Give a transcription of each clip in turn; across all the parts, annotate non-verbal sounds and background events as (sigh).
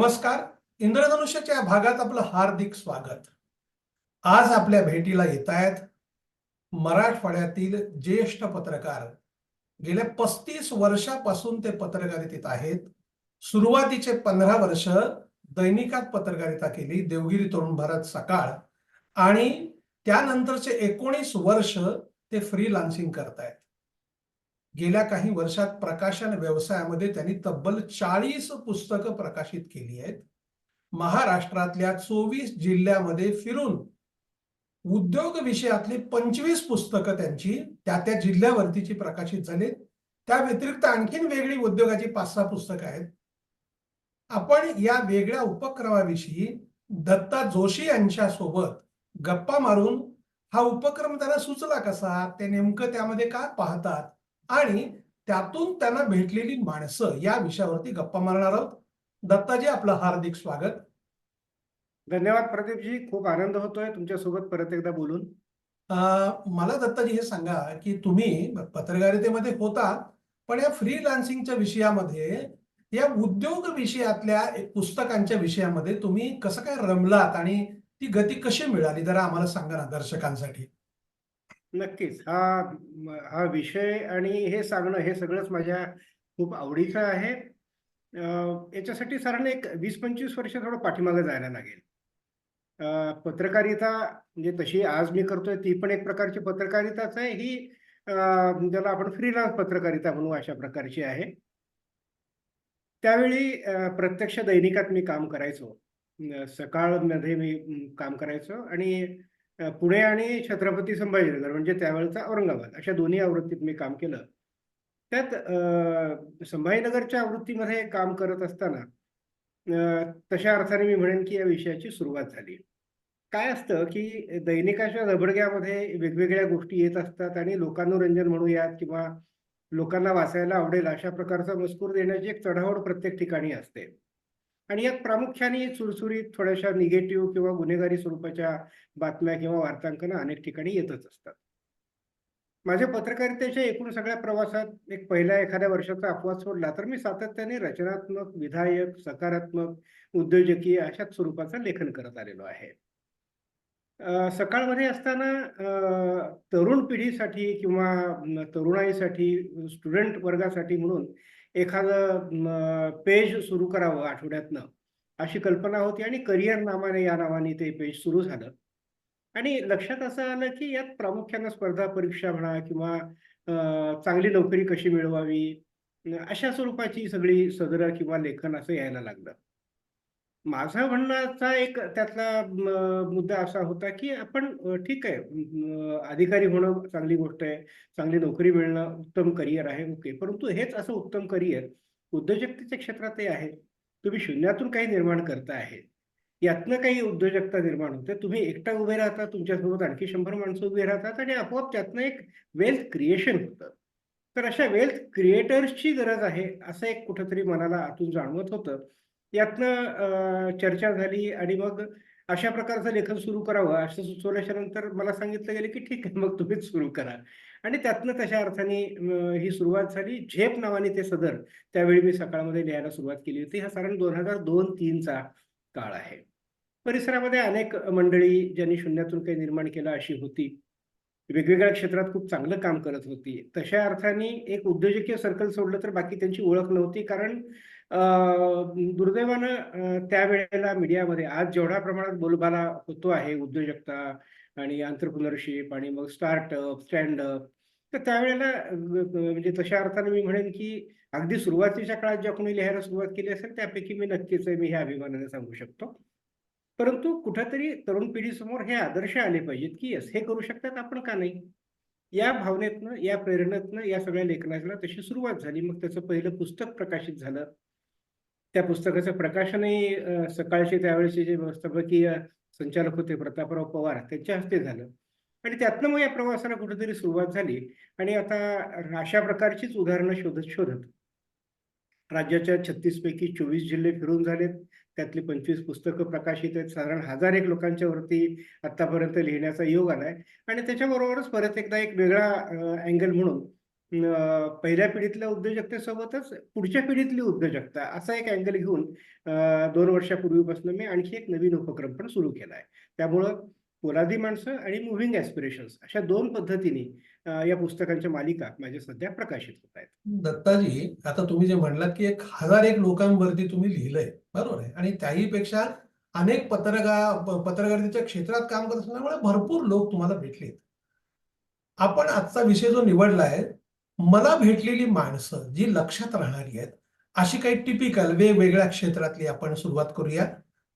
नमस्कार. इंद्रधनुष्याच्या या भागात आपलं हार्दिक स्वागत. आज आपल्या भेटीला येत आहेत मराठवाड्यातील ज्येष्ठ पत्रकार. गेल्या पस्तीस वर्षापासून ते पत्रकारितेत आहेत. सुरुवातीचे पंधरा वर्ष दैनिकात पत्रकारिता केली देवगिरी तरुण भारत सकाळ. आणि त्यानंतरचे एकोणीस वर्ष ते फ्रीलान्सिंग करतायत. गेल्या काही वर्षात प्रकाशन व्यवसायामध्ये त्यांनी तब्बल चाळीस पुस्तकं प्रकाशित केली आहेत. महाराष्ट्रातल्या चोवीस जिल्ह्यामध्ये फिरून उद्योग विषयातली पंचवीस पुस्तकं त्यांची त्या त्या जिल्ह्यावरतीची प्रकाशित झालीत. त्या व्यतिरिक्त आणखीन वेगळी उद्योगाची पाच सहा पुस्तकं आहेत. आपण या वेगळ्या उपक्रमाविषयी दत्ता जोशी यांच्या सोबत गप्पा मारून हा उपक्रम त्यांना सुचला कसा? ते नेमकं त्यामध्ये काय पाहतात? आणि त्यातून त्यांना भेटलेली माणसं या विषयावरती गप्पा मारणार आहोत. दत्ताजी आपलं हार्दिक स्वागत. धन्यवाद प्रदीपजी खूप आनंद होतोय तुमच्यासोबत परत एकदा बोलून. मला दत्ताजी हे सांगा की तुम्ही पत्रकारितेमध्ये होता पण या फ्रीलान्सिंगच्या विषयामध्ये या उद्योग विषयातल्या पुस्तकांच्या विषयामध्ये तुम्ही कसं काय रमलात आणि ती गती कशी मिळाली? जरा आम्हाला सांगा ना दर्शकांसाठी. नक्कीच. हा हा विषय आणि हे सांगणं हे सगळंच माझ्या खूप आवडीचं आहे. याच्यासाठी साधारण एक वीस पंचवीस वर्ष थोडं पाठीमागे जायला लागेल. पत्रकारिता म्हणजे तशी आज मी करतोय ती पण एक प्रकारची पत्रकारिताच आहे. ही ज्याला आपण फ्रीलान्स पत्रकारिता म्हणू अशा प्रकारची आहे. त्यावेळी प्रत्यक्ष दैनिकात मी काम करायचो. सकाळमध्ये मी काम करायचो आणि पुणे आणि छत्रपती संभाजीनगर म्हणजे त्यावेळेचा औरंगाबाद अशा दोन्ही आवृत्तीत मी काम केलं. त्यात संभाजीनगरच्या आवृत्तीमध्ये काम करत असताना तशा अर्थाने मी म्हणेन की या विषयाची सुरुवात झाली. काय असतं की दैनिकाच्या झबडग्यामध्ये वेगवेगळ्या गोष्टी येत असतात आणि लोकानुरंजन म्हणूयात किंवा लोकांना वाचायला आवडेल अशा प्रकारचा मजकूर देण्याची एक चढावड प्रत्येक ठिकाणी असते. आणि यात प्रामुख्याने सुरसुरीत थोड्याशा निगेटिव्ह किंवा गुन्हेगारी स्वरूपाच्या बातम्या किंवा वार्तांकनं अनेक ठिकाणी येतच असतात. माझ्या पत्रकारितेच्या एकूण सगळ्या प्रवासात एक पहिल्या एखाद्या वर्षाचा अपवाद सोडला तर मी सातत्याने रचनात्मक विधायक सकारात्मक उद्योजकीय अशाच स्वरूपाचं लेखन करत आलेलो आहे. सकाळमध्ये असताना तरुण पिढीसाठी किंवा तरुणाईसाठी स्टुडंट वर्गासाठी म्हणून एखादं पेज सुरू करावं आठवड्यातनं अशी कल्पना होती आणि करिअर नावाने या नावाने ते पेज सुरू झालं. आणि लक्षात असं आलं की यात प्रामुख्यानं स्पर्धा परीक्षा म्हणा किंवा चांगली नोकरी कशी मिळवावी अशा स्वरूपाची सगळी सदरं किंवा लेखन असं यायला लागलं. माझा म्हणण्याचा एक त्यातला मुद्दा असा होता की आपण ठीक आहे अधिकारी होणं चांगली गोष्ट आहे चांगली नोकरी मिळणं उत्तम करिअर आहे ओके परंतु हेच असं उत्तम करिअर उद्योजकतेच्या क्षेत्रातही आहे. तुम्ही शून्यातून काही निर्माण करता आहे यातनं काही उद्योजकता निर्माण होते. तुम्ही एकटा उभे राहता तुमच्यासोबत आणखी शंभर माणसं उभी राहतात आणि आपोआप त्यातनं एक वेल्थ क्रिएशन होतं. तर अशा वेल्थ क्रिएटर्सची गरज आहे असं एक कुठंतरी मनाला आतून जाणवत होतं. यातनं चर्चा झाली आणि मग अशा प्रकारचं लेखन सुरू करावं असं सुचवल्याच्या नंतर मला सांगितलं गेलं की ठीक आहे मग तुम्हीच सुरू करा. आणि त्यातनं तशा अर्थाने ही सुरुवात झाली. झेप नावाने ते सदर त्यावेळी मी सकाळमध्ये लिहायला सुरुवात केली होती. हा साधारण दोन हजार दोन तीनचा काळ आहे. परिसरामध्ये अनेक मंडळी ज्यांनी शून्यातून काही निर्माण केलं अशी होती. वेगवेगळ्या क्षेत्रात खूप चांगलं काम करत होती. तशा अर्थाने एक उद्योजकीय सर्कल सोडलं तर बाकी त्यांची ओळख नव्हती. कारण दुर्दैवानं त्यावेळेला मीडियामध्ये आज जेवढ्या प्रमाणात बोलबाला होतो आहे उद्योजकता आणि अंतरप्रिनरशिप आणि मग स्टार्टअप स्टँडअप तर त्यावेळेला म्हणजे तशा अर्थाने मी म्हणेन की अगदी सुरुवातीच्या काळात ज्या कोणी लिहायला सुरुवात केली असेल त्यापैकी मी नक्कीच आहे मी ह्या अभिमानाने सांगू शकतो. परंतु कुठंतरी तरुण पिढीसमोर हे आदर्श आले पाहिजेत की यस हे करू शकतात आपण का नाही? या भावनेतनं या प्रेरणेतनं या सगळ्या लेखनाला तशी सुरुवात झाली. मग त्याचं पहिलं पुस्तक प्रकाशित झालं. त्या पुस्तकाचं प्रकाशनही अ, सकाळचे त्यावेळेचे जे व्यवस्थापकीय संचालक होते प्रतापराव पवार त्यांच्या हस्ते झालं. आणि त्यातनं मग या प्रवासाला कुठेतरी सुरुवात झाली आणि आता अशा प्रकारचीच उदाहरणं शोधत शोधत राज्याच्या छत्तीस पैकी चोवीस जिल्हे फिरून झालेत. त्यातली पंचवीस पुस्तकं प्रकाशित आहेत. साधारण हजार एक लोकांच्या वरती आतापर्यंत लिहिण्याचा योग आलाय. आणि त्याच्याबरोबरच परत एकदा एक वेगळा अँगल म्हणून पहिल्या पिढीतल्या उद्योजकतेसोबतच पुढच्या पिढीतली उद्योजकता असा एक अँगल घेऊन दोन वर्षापूर्वीपासून मी आणखी एक नवीन उपक्रम पण सुरू केला आहे त्यामुळं पोलादी माणसं आणि मुव्हिंग ऍस्पिरेशन्स अशा दोन पद्धतीने या पुस्तकांच्या मालिका माझ्या सध्या प्रकाशित होत आहेत. दत्ताजी आता तुम्ही जे म्हणलात की एक हजार एक लोकांवरती तुम्ही लिहिलंय बरोबर आहे? आणि त्याही पेक्षा अनेक पत्रकार पत्रकारितेच्या क्षेत्रात काम करत असल्यामुळे भरपूर लोक तुम्हाला भेटलेत. आपण आजचा विषय जो निवडला आहे मला भेटलेली माणसं जी लक्षात राहणारी आहेत अशी काही टिपिकल वेगवेगळ्या क्षेत्रातली आपण सुरुवात करूया.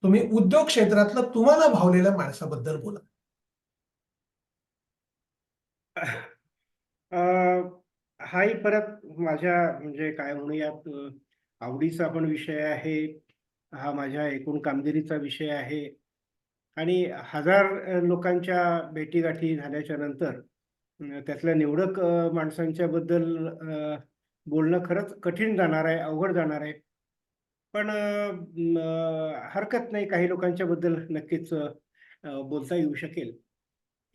तुम्ही उद्योग क्षेत्रातलं तुम्हाला भावलेल्या माणसाबद्दल बोला. हाही परत माझ्या म्हणजे काय म्हणूयात आवडीचा पण विषय आहे हा माझ्या एकूण कामगिरीचा विषय आहे. आणि हजार लोकांच्या भेटीगाठी झाल्याच्यानंतर त्यातल्या निवडक माणसांच्या बद्दल बोलणं खरंच कठीण जाणार आहे अवघड जाणार आहे. पण हरकत नाही काही लोकांच्या बद्दल नक्कीच बोलता येऊ शकेल.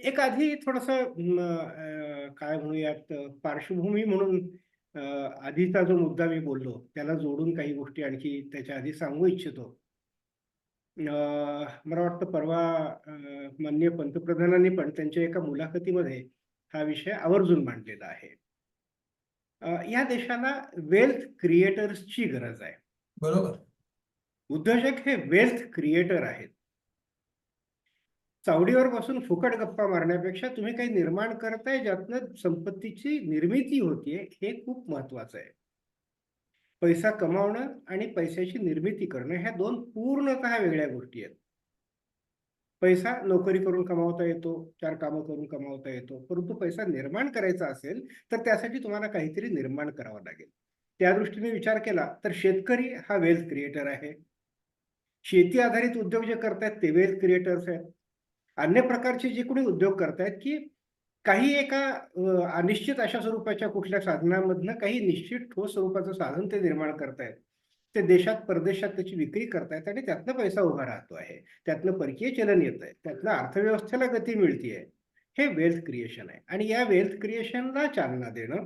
एक आधी थोडस काय म्हणूयात पार्श्वभूमी म्हणून आधीचा जो मुद्दा मी बोललो त्याला जोडून काही गोष्टी आणखी त्याच्या आधी सांगू इच्छितो. मला वाटतं परवा मान्य माननीय पंतप्रधानांनी पण त्यांच्या एका मुलाखतीमध्ये हा विषय आवर्जून मांडलेला आहे. या देशाला वेल्थ क्रिएटर्सची गरज आहे. बरोबर. उद्योजक हे वेल्थ क्रिएटर आहेत. चावडीवर बसून फुकट गप्पा मारण्यापेक्षा तुम्ही काही निर्माण करताय ज्यातनं संपत्तीची निर्मिती होतीये हे खूप महत्वाचं आहे. पैसा कमावणं आणि पैशाची निर्मिती करणं ह्या दोन पूर्णतः वेगळ्या गोष्टी आहेत. पैसा नोकरी करून कमावता येतो चार कामं करून कमावता येतो परंतु पैसा निर्माण करायचा असेल तर त्यासाठी तुम्हाला काहीतरी निर्माण करावं लागेल. त्या दृष्टीने विचार केला तर शेतकरी हा वेल्थ क्रिएटर आहे. शेती आधारित उद्योग जे करतायत ते वेल्थ क्रिएटर्स आहेत. अन्य प्रकारचे जे कोणी उद्योग करतायत की काही एका अनिश्चित अशा स्वरूपाच्या कुठल्या साधनामधनं काही निश्चित ठोस स्वरूपाचं साधन ते निर्माण करतायत. ते देशात परदेशात त्याची विक्री करतायत आणि त्यातनं पैसा उभा राहतो आहे. त्यातनं परकीय चलन येत आहे त्यातनं अर्थव्यवस्थेला गती मिळतीये. हे वेल्थ क्रिएशन आहे. आणि या वेल्थ क्रिएशनला चालना देणं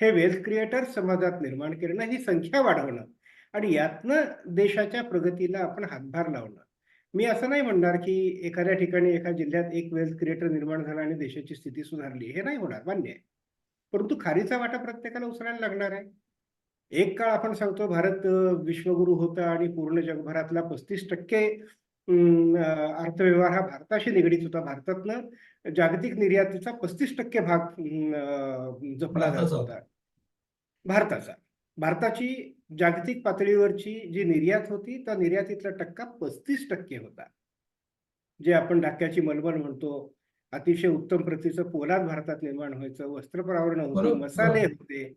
हे वेल्थ क्रिएटर समाजात निर्माण करणं ही संख्या वाढवणं आणि यातनं देशाच्या प्रगतीला आपण हातभार लावणं. मी असं नाही म्हणणार की एखाद्या ठिकाणी एका जिल्ह्यात एक वेल्थ क्रिएटर निर्माण झाला आणि देशाची स्थिती सुधारली. हे नाही होणार. मान्य आहे. परंतु खारीचा वाटा प्रत्येकाला उचलायला लागणार आहे. एक काळ आपण सांगतो भारत विश्वगुरु होता आणि पूर्ण जगभरातला पस्तीस टक्के अर्थव्यवहार हा भारताशी निगडीत होता. भारतातनं जागतिक निर्यातीचा पस्तीस टक्के भाग जपला जात भारताचा होता. भारताचा. भारताची जागतिक पातळीवरची जी निर्यात होती त्या निर्यातीतला टक्का पस्तीस टक्के होता. जे आपण ढाक्याची मलमल म्हणतो अतिशय उत्तम प्रतीचं पोलाद भारतात निर्माण व्हायचं वस्त्रपरावरणं होती मसाले. होते.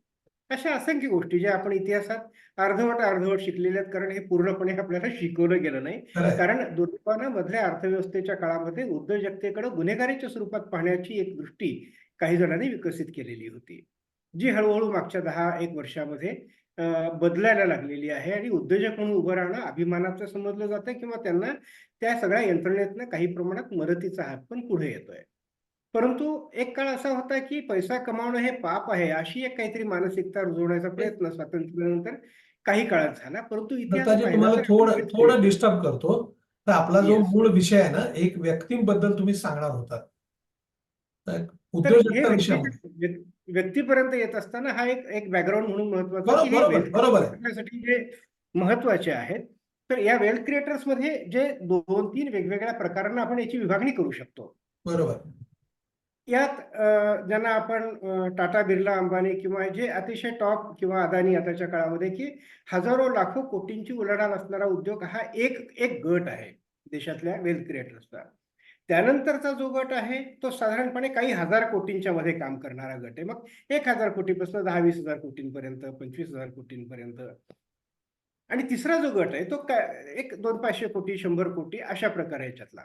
अशा असंख्य गोष्टी ज्या आपण इतिहासात अर्धवट अर्धवट शिकलेल्या आहेत कारण हे पूर्णपणे आपल्याला शिकवलं गेलं नाही. कारण दुर्दैवानं मधल्या अर्थव्यवस्थेच्या काळामध्ये उद्योजकतेकडे गुन्हेगारीच्या स्वरूपात पाहण्याची एक दृष्टी काही जणांनी विकसित केलेली होती. जी हळूहळू मागच्या दहा एक वर्षामध्ये बदलायला लागलेली आहे आणि उद्योजक म्हणून उभं राहणं अभिमानाचं समजलं जातं किंवा त्यांना त्या सगळ्या यंत्रणेतनं काही प्रमाणात मदतीचा हात पण पुढे येतोय. परंतु एक काळ असा होता की पैसा कमावणं हे पाप आहे अशी एक काहीतरी मानसिकता रुजवण्याचा प्रयत्न स्वातंत्र्यानंतर काही काळात झाला. परंतु तुम्हाला थोडं थोडं डिस्टर्ब करतो. तर आपला जो. मूळ विषय आहे ना एक व्यक्तीबद्दल तुम्ही सांगणार होता. उद्योजकता व्यक्तीपर्यंत येत असताना हा एक एक बॅकग्राऊंड म्हणून महत्त्वाचा महत्त्वाचे आहेत तर या वेल्थ क्रिएटर्समध्ये जे दोन तीन वेगवेगळ्या प्रकारांना आपण याची विभागणी करू शकतो. बरोबर. यात ज्यांना आपण टाटा बिर्ला अंबानी किंवा जे अतिशय टॉप किंवा अदानी आताच्या काळामध्ये की हजारो लाखो कोटींची उलाढाल असणारा उद्योग हा एक एक गट आहे. देशातल्या वेल्थ क्रिएटर्सचा त्यानंतरचा जो गट आहे तो साधारणपणे काही हजार कोटींच्या मध्ये काम करणारा गट आहे. मग एक हजार कोटीपासून दहा वीस हजार कोटींपर्यंत पंचवीस हजार कोटींपर्यंत. आणि तिसरा जो गट आहे तो काय एक दोन पाचशे कोटी शंभर कोटी अशा प्रकारे याच्यातला.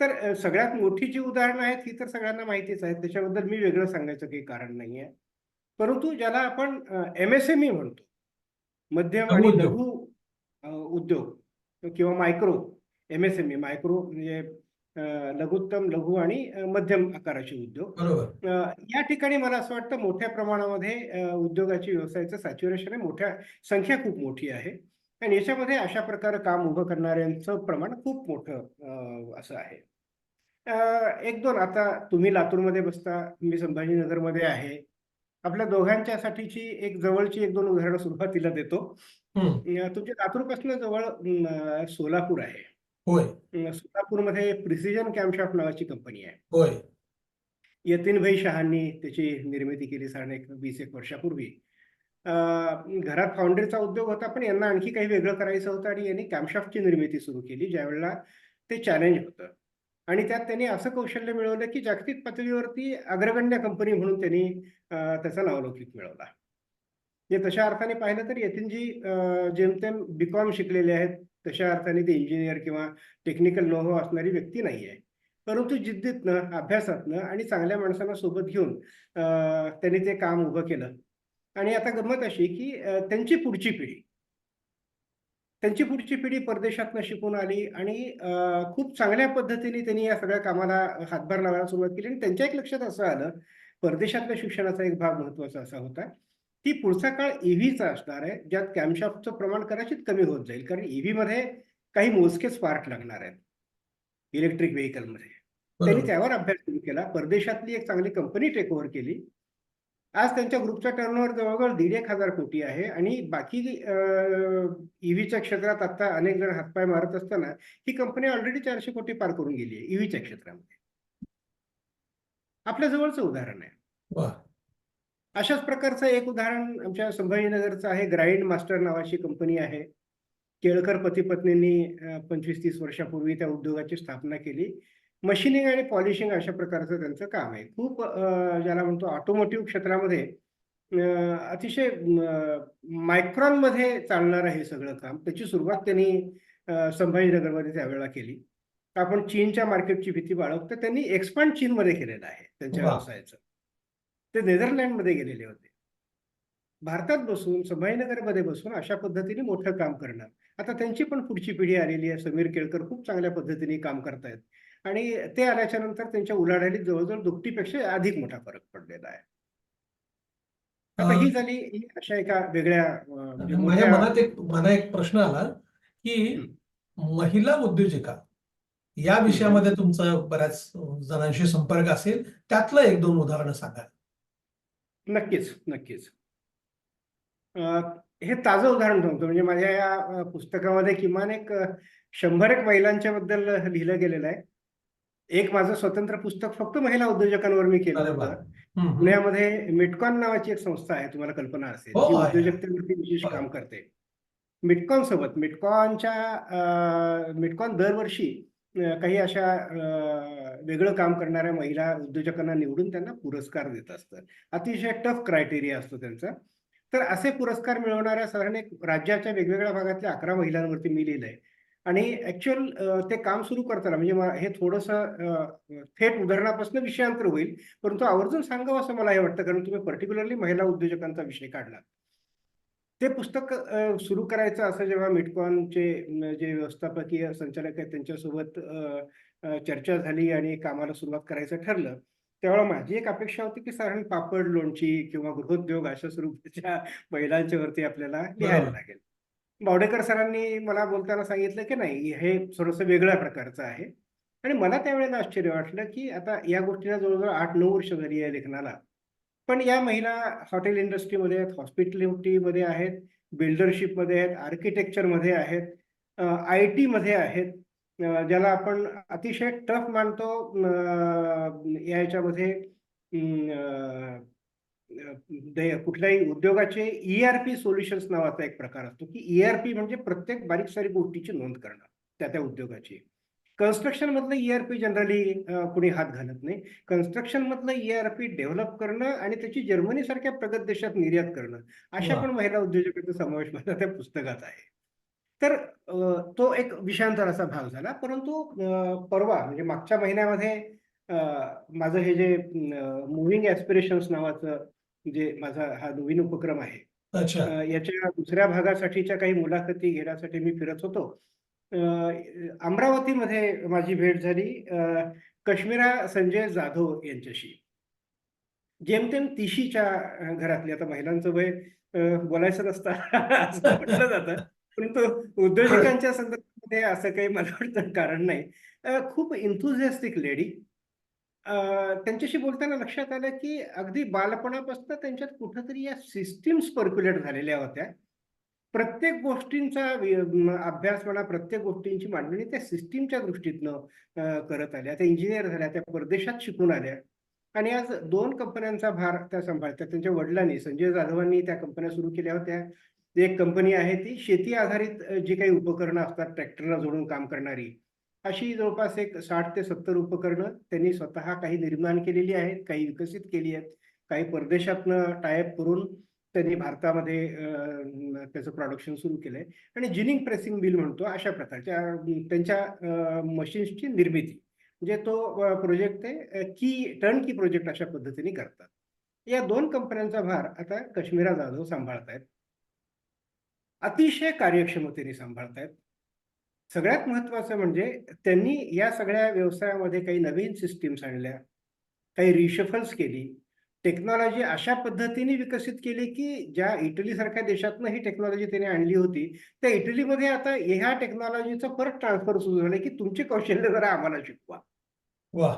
तर सगळ्यात मोठी जी उदाहरणं आहेत ही तर सगळ्यांना माहितीच आहेत. त्याच्याबद्दल मी वेगळं सांगायचं काही कारण नाहीये. परंतु ज्याला आपण एमएसएमई म्हणतो मध्यम आणि लघु उद्योग. लघु अ, उद्योग किंवा मायक्रो एमएसएमई मायक्रो म्हणजे लघुत्तम लघु आणि मध्यम आकाराचे उद्योग. या ठिकाणी मला असं वाटतं मोठ्या प्रमाणामध्ये उद्योगाची व्यवसायाचं सॅच्युरेशन आहे. मोठ्या संख्या खूप मोठी आहे. आणि याच्यामध्ये अशा प्रकारे काम उभं करणाऱ्यांचं प्रमाण खूप मोठं असं आहे. एक दोन आता तुम्ही लातूरमध्ये बसता मी संभाजीनगरमध्ये आहे. आपल्या दोघांच्यासाठीची एक जवळची एक दोन उदाहरणं सुरुवातीला देतो. तुमच्या लातूरपासून जवळ सोलापूर आहे. सोलापूरमध्ये प्रिसिजन कॅम्पशॉप नावाची कंपनी आहे. यतीनभाई शहांनी त्याची निर्मिती केली साडे एक वीस एक वर्षापूर्वी. घरात फाउंड्रीचा उद्योग होता पण यांना आणखी काही वेगळं करायचं होतं आणि यांनी कॅम्पशॉपची निर्मिती सुरू केली ज्यावेळेला ते चॅलेंज होतं. आणि त्यात त्यांनी असं कौशल्य मिळवलं की जागतिक पातळीवरती अग्रगण्य कंपनी म्हणून त्यांनी त्याचा नावलौकिक मिळवला. म्हणजे तशा अर्थाने पाहिलं तर यतीनजी जेमतेम बी कॉम शिकलेले आहेत तशा अर्थाने ते इंजिनियर किंवा टेक्निकल नोहो असणारी व्यक्ती नाही आहे परंतु जिद्दीतनं अभ्यासातनं आणि चांगल्या माणसांना सोबत घेऊन त्यांनी ते काम उभं केलं. आणि आता गंमत अशी की त्यांची पुढची पिढी त्यांची पुढची पिढी परदेशातनं शिकून आली आणि खूप चांगल्या पद्धतीने त्यांनी या सगळ्या कामाला हातभार लावायला सुरुवात केली. आणि त्यांच्या एक लक्षात असं आलं परदेशातल्या शिक्षणाचा एक भाग महत्त्वाचा असा होता की पुढचा काळ ईव्हीचा असणार आहे ज्यात कॅम्पशॉपचं प्रमाण कदाचित कमी होत जाईल. कारण ईव्ही मध्ये काही मोजकेच पार्ट लागणार आहेत इलेक्ट्रिक व्हेकलमध्ये त्यांनी त्यावर अभ्यास सुरू केला. परदेशातली एक चांगली कंपनी टेक ओव्हर केली. आज त्यांच्या ग्रुपचा टर्नओव्हर जवळजवळ दीड एक हजार कोटी आहे आणि बाकी ईव्हीच्या क्षेत्रात आता अनेक जण हातपाय मारत असताना ही कंपनी ऑलरेडी चारशे कोटी पार करून गेली आहे ईव्हीच्या क्षेत्रामध्ये. आपल्या जवळचं उदाहरण आहे. अशाच प्रकारचं एक उदाहरण आमच्या संभाजीनगरचं आहे. ग्राइंड मास्टर नावाची कंपनी आहे. केळकर पती पत्नींनी पंचवीस तीस वर्षापूर्वी त्या उद्योगाची स्थापना केली. मशिनिंग आणि पॉलिशिंग अशा प्रकारचं त्यांचं काम आहे. खूप ज्याला म्हणतो ऑटोमोटिव्ह क्षेत्रामध्ये अतिशय मायक्रॉनमध्ये चालणारं हे सगळं काम. त्याची सुरुवात त्यांनी संभाजीनगरमध्ये त्यावेळेला केली. आपण चीनच्या मार्केटची भीती बाळगतो. त्यांनी एक्सपांड चीनमध्ये केलेलं आहे त्यांच्या. व्यवसायाचं. ते नेदरलँडमध्ये गेलेले होते. भारतात बसून संभाजीनगरमध्ये बसून अशा पद्धतीने मोठं काम करणं. आता त्यांची पण पुढची पिढी आलेली आहे. समीर केळकर खूप चांगल्या पद्धतीने काम करतायत. आणि ते आल्याच्यानंतर त्यांच्या उलाढालीत जवळजवळ दुपटीपेक्षा अधिक मोठा फरक पडलेला आहे. आता ही झाली अशा एका वेगळ्या अं, म्हणजे माझ्या मोठ्या- मनात एक मला एक प्रश्न आला की महिला उद्योजिका या विषयामध्ये तुमचा बऱ्याच जणांशी संपर्क असेल त्यातलं एक दोन उदाहरणं सांगा. नक्कीच नक्कीच. हे ताजं उदाहरण सांगतो म्हणजे माझ्या या पुस्तकामध्ये किमान एक शंभर एक महिलांच्या बद्दल लिहिलं गेलेलं आहे. एक माझं स्वतंत्र पुस्तक फक्त महिला उद्योजकांवर मी केलं. होतं. पुण्यामध्ये मिटकॉन नावाची एक संस्था आहे तुम्हाला कल्पना असेल हो, जी. उद्योजकतेवरती विशेष. काम करते मिटकॉन सोबत मिटकॉनच्या मिटकॉन दरवर्षी काही अशा वेगळं काम करणाऱ्या महिला उद्योजकांना निवडून त्यांना पुरस्कार देत असतं अतिशय टफ क्रायटेरिया असतो त्यांचा तर असे पुरस्कार मिळवणाऱ्या साधारण एक राज्याच्या वेगवेगळ्या भागातल्या अकरा महिलांवरती मी लिहिलंय आणि ऍक्च्युअल ते काम सुरू करताना म्हणजे हे थोडंसं थेट उदाहरणापासून विषयांतर होईल परंतु आवर्जून सांगावं असं मला हे वाटतं कारण तुम्ही पर्टिक्युलरली महिला उद्योजकांचा विषय काढला ते पुस्तक सुरू करायचं असं जेव्हा मिटकॉनचे जे व्यवस्थापकीय संचालक आहेत त्यांच्यासोबत चर्चा झाली आणि कामाला सुरुवात करायचं ठरलं त्यावेळेला माझी एक अपेक्षा होती की साधारण पापड लोणची किंवा गृहोद्योग अशा स्वरूपाच्या महिलांच्या वरती आपल्याला लिहायला. लागेल बावडेकर सरांनी मला बोलताना सांगितलं की नाही हे थोडंसं वेगळ्या प्रकारचं आहे. आणि मला त्यावेळेला आश्चर्य वाटलं की आता या गोष्टीला जवळजवळ आठ नऊ वर्ष झाली आहे लेखनाला. पण या महिला हॉटेल इंडस्ट्रीमध्ये आहेत हॉस्पिटॅलिटीमध्ये आहेत बिल्डरशिपमध्ये आहेत आर्किटेक्चरमध्ये आहेत आय टीमध्ये आहेत ज्याला आपण अतिशय टफ मानतो याच्यामध्ये कुठल्याही उद्योगाचे ईआरपी सोल्युशन्स नावाचा एक प्रकार असतो की ईआरपी म्हणजे प्रत्येक बारीक सारीक गोष्टीची नोंद करणं त्या त्या उद्योगाची. कन्स्ट्रक्शन मधलं ईआरपी जनरली कुणी हात घालत नाही. कन्स्ट्रक्शन मधलं ईआरपी डेव्हलप करणं आणि त्याची जर्मनी सारख्या प्रगत देशात निर्यात करणं अशा. पण महिला उद्योजकांचा समावेश माझा त्या पुस्तकात आहे. तर तो एक विषयांतराचा भाग झाला परंतु परवा म्हणजे मागच्या महिन्यामध्ये माझं हे जे मुव्हिंग ऍस्पिरेशन्स नावाचं जे माझा हा नवीन उपक्रम आहे. याच्या दुसऱ्या भागासाठीच्या काही मुलाखती घेण्यासाठी मी फिरत होतो. अमरावतीमध्ये माझी भेट झाली कश्मीरा संजय जाधव यांच्याशी. जेमतेम तिशीच्या घरातली आता महिलांचं वय बोलायचं नसतं (laughs) असं म्हटलं जातं. परंतु उद्योजकांच्या संदर्भामध्ये असं काही मला वाटतं कारण नाही. खूप इन्थुझियास्टिक लेडी त्यांच्याशी बोलताना लक्षात आलं की अगदी बालपणापासून त्यांच्यात कुठंतरी या सिस्टीम्स पर्क्युलेट झालेल्या होत्या. प्रत्येक गोष्टींचा अभ्यास म्हणा प्रत्येक गोष्टींची मांडणी त्या सिस्टीमच्या दृष्टीतनं करत आल्या. त्या इंजिनियर झाल्या त्या परदेशात शिकून आल्या. आणि आज दोन कंपन्यांचा भार त्या सांभाळतात. त्यांच्या वडिलांनी संजय जाधवांनी त्या कंपन्या सुरू केल्या होत्या. एक कंपनी आहे ती शेती आधारित जी काही उपकरणं असतात ट्रॅक्टरला जोडून काम करणारी. अशी जवळपास एक साठ ते सत्तर उपकरणं त्यांनी स्वतः काही निर्माण केलेली आहेत काही विकसित केली आहेत. काही परदेशातनं टायअप करून त्यांनी भारतामध्ये त्याचं प्रोडक्शन सुरू केलंय. आणि जिनिंग प्रेसिंग बिल म्हणतो अशा प्रकारच्या त्यांच्या मशीन्सची निर्मिती. म्हणजे तो प्रोजेक्ट ते की टर्न की प्रोजेक्ट अशा पद्धतीने करतात. या दोन कंपन्यांचा भार आता कश्मीरा जाधव सांभाळतायत. अतिशय कार्यक्षमतेने सांभाळतायत. सगळ्यात महत्वाचं म्हणजे त्यांनी या सगळ्या व्यवसायामध्ये काही नवीन सिस्टीम्स आणल्या काही रिशफल्स केली. टेक्नॉलॉजी अशा पद्धतीने विकसित केली की ज्या इटली सारख्या देशातनं ही टेक्नॉलॉजी त्याने आणली होती त्या इटलीमध्ये आता ह्या टेक्नॉलॉजीचं परत ट्रान्सफर सुरू झालं की तुमचे कौशल्य जरा आम्हाला शिकवा. वा.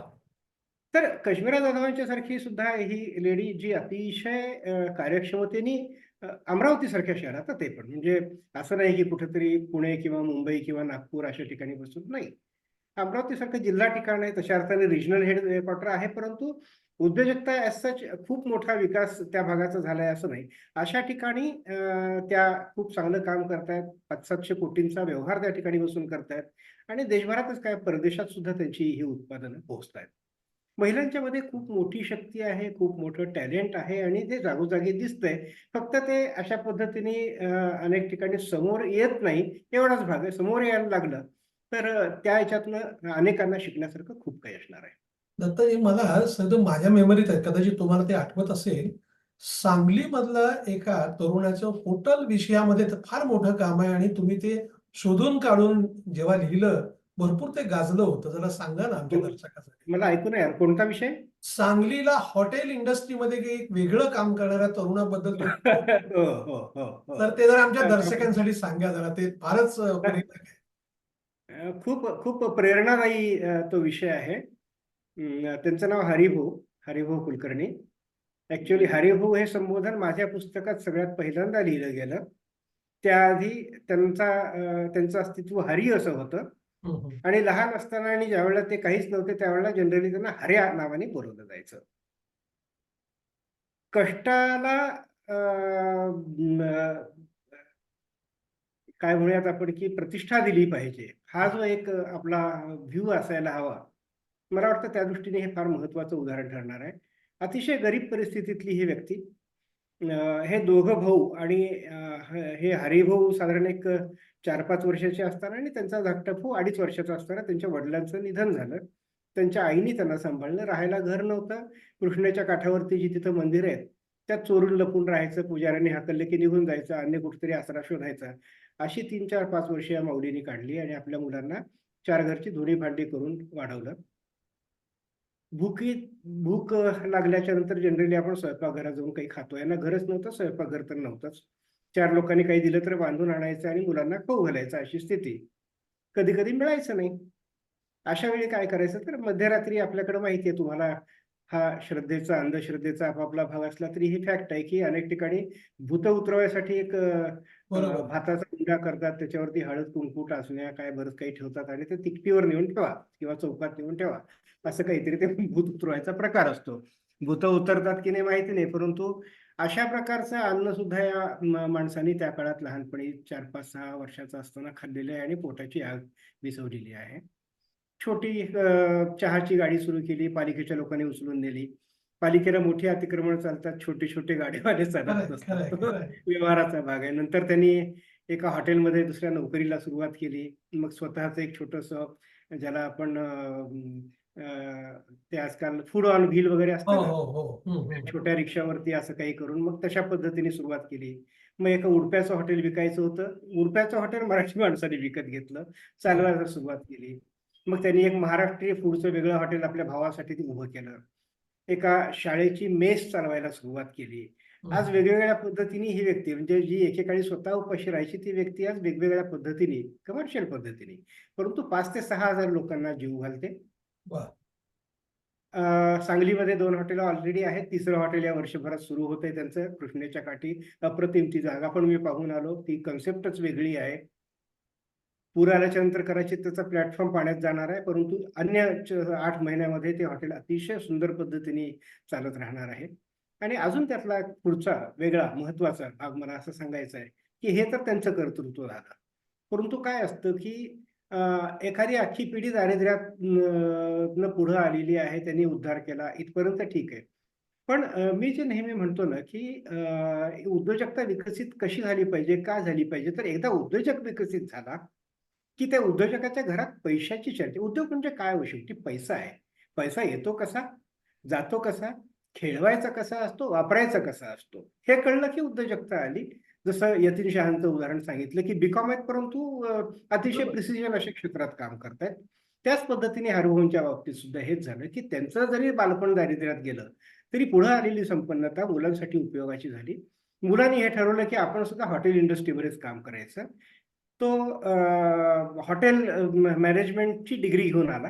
तर कश्मीरा जाधवांच्या सारखी सुद्धा ही लेडी जी अतिशय कार्यक्षमतेने अमरावतीसारख्या अमरावती सारख्या शहरात ते पण. म्हणजे असं नाही की कुठेतरी पुणे किंवा मुंबई किंवा नागपूर अशा ठिकाणी बसून नाही. अमरावती सारखं जिल्हा ठिकाण आहे तशा अर्थाने रिजनल हेड क्वार्टर आहे परंतु उद्योजकता ॲज सच खूप मोठा विकास त्या भागाचा झालाय असं नाही. अशा ठिकाणी त्या खूप चांगलं काम करतायत. पाच सातशे कोटींचा व्यवहार त्या ठिकाणी बसून करतायत. आणि देशभरातच काय परदेशात सुद्धा त्यांची ही उत्पादनं पोहोचतायत. महिलांच्या मध्ये खूप मोठी शक्ती आहे खूप मोठं टॅलेंट आहे आणि ते जागोजागी दिसतंय. फक्त ते अशा पद्धतीने अनेक ठिकाणी समोर येत नाही एवढाच भाग आहे. समोर यायला लागलं तर त्या याच्यातनं अनेकांना शिकण्यासारखं खूप काही असणार आहे. दत्ताजी मला सध्या माझ्या मेमरीत आहे. कदाचित तुम्हाला ते आठवत असेल सांगलीमधला एका तरुणाचं होटल विषयामध्ये तर फार मोठं काम आहे आणि तुम्ही ते शोधून काढून जेव्हा लिहिलं भरपूर ते गाजलं होतं. जरा सांगा ना आमच्या हो. दर्शकासाठी. मला ऐकून आहे कोणता विषय? सांगलीला हॉटेल इंडस्ट्रीमध्ये एक वेगळं काम करणाऱ्या तरुणाबद्दल (laughs) हो हो तर ते जरा आमच्या दर्शकांसाठी सांगा जरा. ते फारच खूप खूप प्रेरणादायी तो विषय आहे. त्यांचं नाव हरिभाऊ हरिभाऊ कुलकर्णी. ऍक्च्युली हरिभाऊ हे संबोधन माझ्या पुस्तकात सगळ्यात पहिल्यांदा लिहिलं गेलं. त्याआधी त्यांचा त्यांचं अस्तित्व हरी असं होतं. आणि लहान असताना आणि ज्यावेळेला ते काहीच नव्हते त्यावेळेला जनरली त्यांना हर्या नावाने बोलवलं जायचं. कष्टाला काय म्हणूयात आपण की प्रतिष्ठा दिली पाहिजे. हा जो एक आपला व्ह्यू असायला हवा. मला वाटतं त्या दृष्टीने हे फार महत्वाचं उदाहरण ठरणार आहे. अतिशय गरीब परिस्थितीतली ही व्यक्ती हे दोघं भाऊ आणि ह- हे हरिभाऊ साधारण एक चार पाच वर्षाचे असताना आणि त्यांचा धाकटा भाऊ अडीच वर्षाचा असताना त्यांच्या वडिलांचं निधन झालं. त्यांच्या आईने त्यांना सांभाळलं. राहायला घर नव्हतं. कृष्णाच्या काठावरती जी तिथं मंदिर आहेत त्यात चोरून लपून राहायचं पुजाऱ्यांनी हाकलले की निघून जायचं अन्य कुठेतरी आसरा शोधायचा. अशी तीन चार पाच वर्ष या माऊलीने काढली आणि आपल्या मुलांना चार घरची धुणी भांडी करून वाढवलं. भुकी भूक लागल्याच्या नंतर जनरली आपण स्वयंपाकघरात जाऊन काही खातो. यांना घरच नव्हतं स्वयंपाकघर तर नव्हतंच. चार लोकांनी काही दिलं तर बांधून आणायचं आणि मुलांना खाऊ घालायचं अशी स्थिती. कधी कधी मिळायचं नाही. अशा वेळी काय करायचं तर मध्यरात्री आपल्याकडे माहिती आहे तुम्हाला हा श्रद्धेचा अंधश्रद्धेचा आपापला भाग असला तरी हे फॅक्ट आहे की अनेक ठिकाणी भूत उतरवायसाठी एक बरोबर. भाताचा उंडा करतात त्याच्यावरती हळद कुंकू टाचण्या काय बरंच काही ठेवतात आणि ते तिकटीवर नेऊन ठेवा किंवा चौकात नेऊन ठेवा. असं काहीतरी ते भूत उतरवायचा प्रकार असतो. भूत उतरतात की नाही माहिती नाही परंतु अशा प्रकारचं अन्न सुद्धा या माणसांनी माणसाने त्या काळात लहानपणी चार पाच सहा वर्षाचा असताना खाल्लेलं आहे आणि पोटाची आग विसवलेली आहे. छोटी चहाची गाडी सुरू केली पालिकेच्या लोकांनी उचलून दिली पालिकेला मोठी अतिक्रमण चालतात छोटे छोटे गाडीवाले चालत नसतात. (laughs) व्यवहाराचा भाग आहे. नंतर त्यांनी एका हॉटेलमध्ये दुसऱ्या नोकरीला सुरुवात केली. मग स्वतःचं एक छोटस ज्याला आपण ते आजकाल फूड ऑन व्हील वगैरे हो असतं हो हो. हम्म. छोट्या रिक्षावरती असं काही करून मग तशा पद्धतीने सुरुवात केली. मग एका उडप्याचं हॉटेल विकायचं होतं. उडप्याचं हॉटेल मराठी माणसाने विकत घेतलं. चालवायला सुरुवात केली. मग त्यांनी एक महाराष्ट्रीय फूडचं वेगळं हॉटेल आपल्या भावासाठी उभं केलं. एका शाळेची मेस चालवायला सुरुवात केली. आज वेगवेगळ्या पद्धतीने ही व्यक्ती म्हणजे जी एकेकाळी स्वतः उपाशी राहायची ती व्यक्ती आज वेगवेगळ्या पद्धतीने कमर्शियल पद्धतीने. परंतु पाच ते सहा हजार लोकांना जीव घालते. सांगलीमध्ये दोन हॉटेल ऑलरेडी आहेत. तिसरं हॉटेल या वर्षभरात सुरू होत आहे त्यांचं. कृष्णेच्या काठी अप्रतिम ती जागा पण मी पाहून आलो. ती कन्सेप्टच वेगळी आहे. पूर आल्याच्यानंतर कदाचित त्याचा प्लॅटफॉर्म पाण्यात जाणार आहे परंतु अन्य च- आठ महिन्यामध्ये ते हॉटेल अतिशय सुंदर पद्धतीने चालत राहणार आहे. आणि अजून त्यातला पुढचा वेगळा महत्त्वाचा भाग मला असं सांगायचा आहे की हे तर त्यांचं कर्तृत्व झालं. परंतु काय असतं की एखादी अख्खी पिढी दारिद्र्यात न पुढं आलेली आहे त्यांनी उद्धार केला इथपर्यंत ठीक आहे. पण मी जे नेहमी म्हणतो ना की उद्योजकता विकसित कशी झाली पाहिजे का झाली पाहिजे तर एकदा उद्योजक विकसित झाला की त्या उद्योजकाच्या घरात पैशाची चर्चा उद्योग म्हणजे काय हो शेवटी? पैसा आहे. पैसा येतो कसा? जातो कसा? खेळवायचा कसा असतो? वापरायचा कसा असतो? हे कळलं की उद्योजकता आली. जसं यतीन शहांचं उदाहरण सांगितलं की बीकॉम आहेत परंतु अतिशय. प्रिसिजन अशा क्षेत्रात काम करतायत. त्याच पद्धतीने हरभवनच्या बाबतीत सुद्धा हेच झालं की त्यांचं जरी बालपण दारिद्र्यात गेलं तरी पुढे आलेली संपन्नता मुलांसाठी उपयोगाची झाली. मुलांनी हे ठरवलं की आपण सुद्धा हॉटेल इंडस्ट्रीमध्येच काम करायचं. तो हॉटेल मॅनेजमेंटची डिग्री घेऊन आला.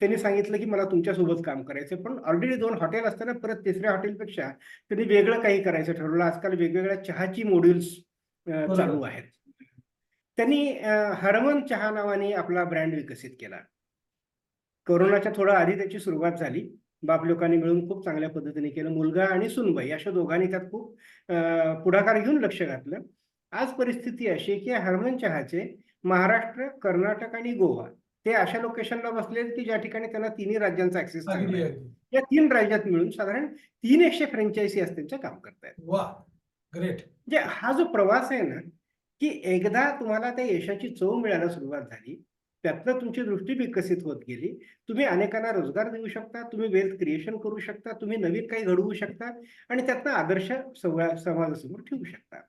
त्यांनी सांगितलं की मला तुमच्यासोबत काम करायचं पण ऑलरेडी दोन हॉटेल असताना परत तिसऱ्या हॉटेलपेक्षा त्यांनी वेगळं काही करायचं ठरवलं. आजकाल वेगवेगळ्या चहाची मॉड्यूल्स चालू आहेत. त्यांनी हरमन चहा नावाने आपला ब्रँड विकसित केला. कोरोनाच्या थोडं आधी त्याची सुरुवात झाली. बाप लोकांनी मिळून खूप चांगल्या पद्धतीने केलं. मुलगा आणि सुनबाई अशा दोघांनी त्यात खूप पुढाकार घेऊन लक्ष घातलं. आज परिस्थिती अशी आहे की हरमन चहाचे महाराष्ट्र कर्नाटक आणि गोवा ते अशा लोकेशनला बसले की ज्या ठिकाणी त्यांना तिन्ही राज्यांचा ऍक्सेस या तीन राज्यात मिळून साधारण तीन एकशे फ्रँचायसी असत्यांच्या काम करतायत. वा ग्रेट म्हणजे हा जो प्रवास आहे ना की एकदा तुम्हाला त्या यशाची चव मिळायला सुरुवात झाली त्यातनं तुमची दृष्टी विकसित होत गेली तुम्ही अनेकांना रोजगार देऊ शकता तुम्ही वेल्थ क्रिएशन करू शकता तुम्ही नवीन काही घडवू शकता आणि त्यातनं आदर्श समाजासमोर ठेवू शकता.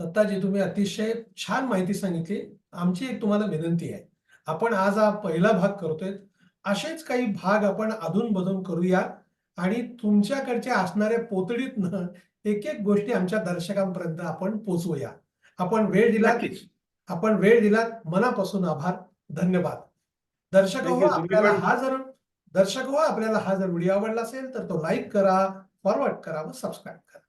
दत्ताजी तुम्ही अतिशय छान माहिती सांगितली. आमची एक तुम्हाला विनंती आहे. आपण आज हा पहिला भाग करतोय. असेच काही भाग आपण अधून मधून करूया. आणि तुमच्याकडच्या असणाऱ्या पोतडीतनं एक एक गोष्टी आमच्या दर्शकांपर्यंत आपण पोचवूया. आपण वेळ दिला आपण वेळ दिलात. मनापासून आभार. धन्यवाद. दर्शक हो आपल्याला हा जर दर्शक हो आपल्याला हा जर व्हिडिओ आवडला असेल तर तो लाईक करा फॉरवर्ड करा व सबस्क्राईब करा.